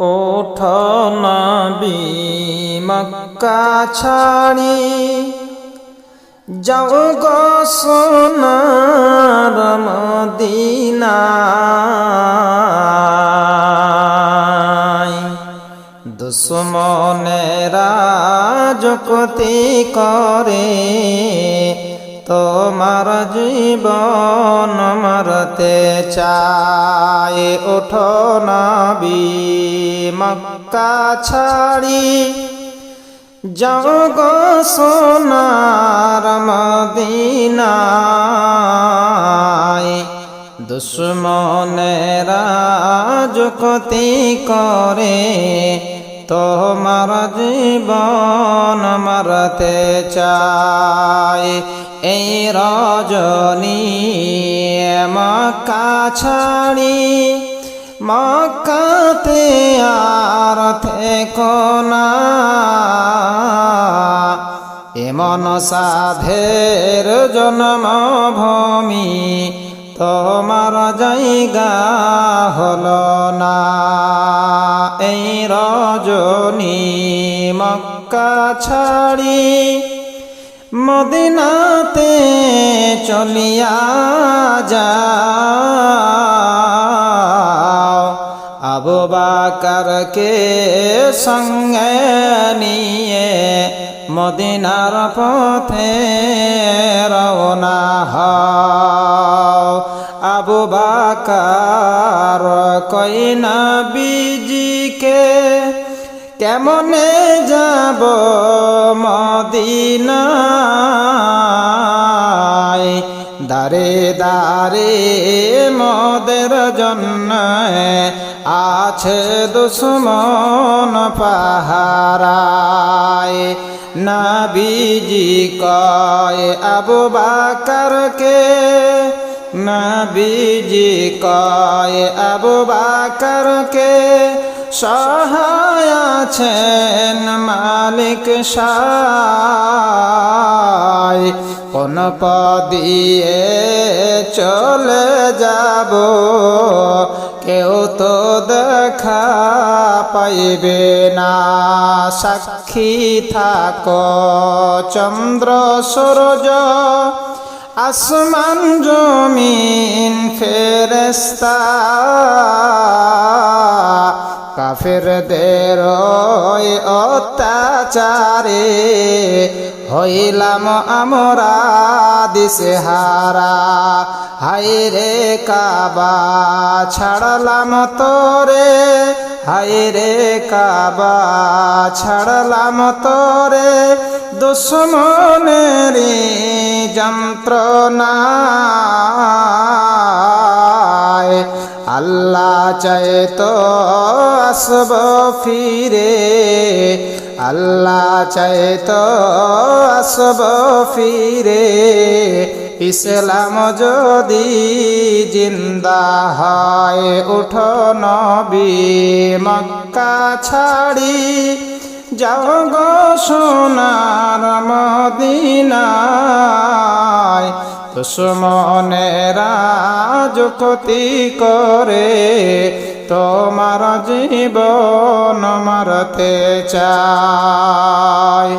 ওঠ নবী মক্কা ছাড়ি। যাও গো সোনার মদিনায় দুশ্মনেরা যুক্তি করে। তোমার জীবন মরতে চায়, ওঠো নবী মক্কা ছাড়ি। যাও গো সোনার মদিনায়, দুশ্মনেরা যুক্তি করে তোমার জীবন মরতে চায়। এই রজনী মক্কা ছাড়ি। মক্কাতে আর থেকো না। এমন সাধের জন্মভূমি, তোমার জায়গা হলো না। এই রজনী মক্কা ছাড়ি। মদিনাতে চলিয়া যাও। আবু বাকারকে সঙ্গে নিয়ে মদিনার পথে রওনা হও। আবু বাকার কইনা বিজিকে কেমনে যাব মদিনায়? দারে দারে মদের জন্য আছে দুশ্মন পাহারায়। নাবিজি কয়, আবু বাকারকে? নবীজি কয়, আবু বাকারকে? সহায় আছেন মালিক সায় কোন পদিয়ে চলে যাব, কেউ তো দেখা পাইবে না। সাক্ষী থাকো চন্দ্র সূরজ আসমান জমিন ফেরেস্তা কাফেরদের ওই অত্যাচারে হইলাম আমরা দিশেহারা। হাই রে কাবা, ছাড়লাম তোরে। হাই রে কাবা, ছাড়লাম তোরে। দুশ্মনেরি যন্ত্রণায় আল্লাহ চায় তো আসব ফিরে। আল্লাহ চায় তো আসব ফিরে। ইসলাম যদি জিন্দা হয়, উঠো নবী মক্কা ছাড়ি। যাও গো সোনার মদিনায় দুশ্মনেরা যুক্তি করে তোমার জীবন মারতে চায়।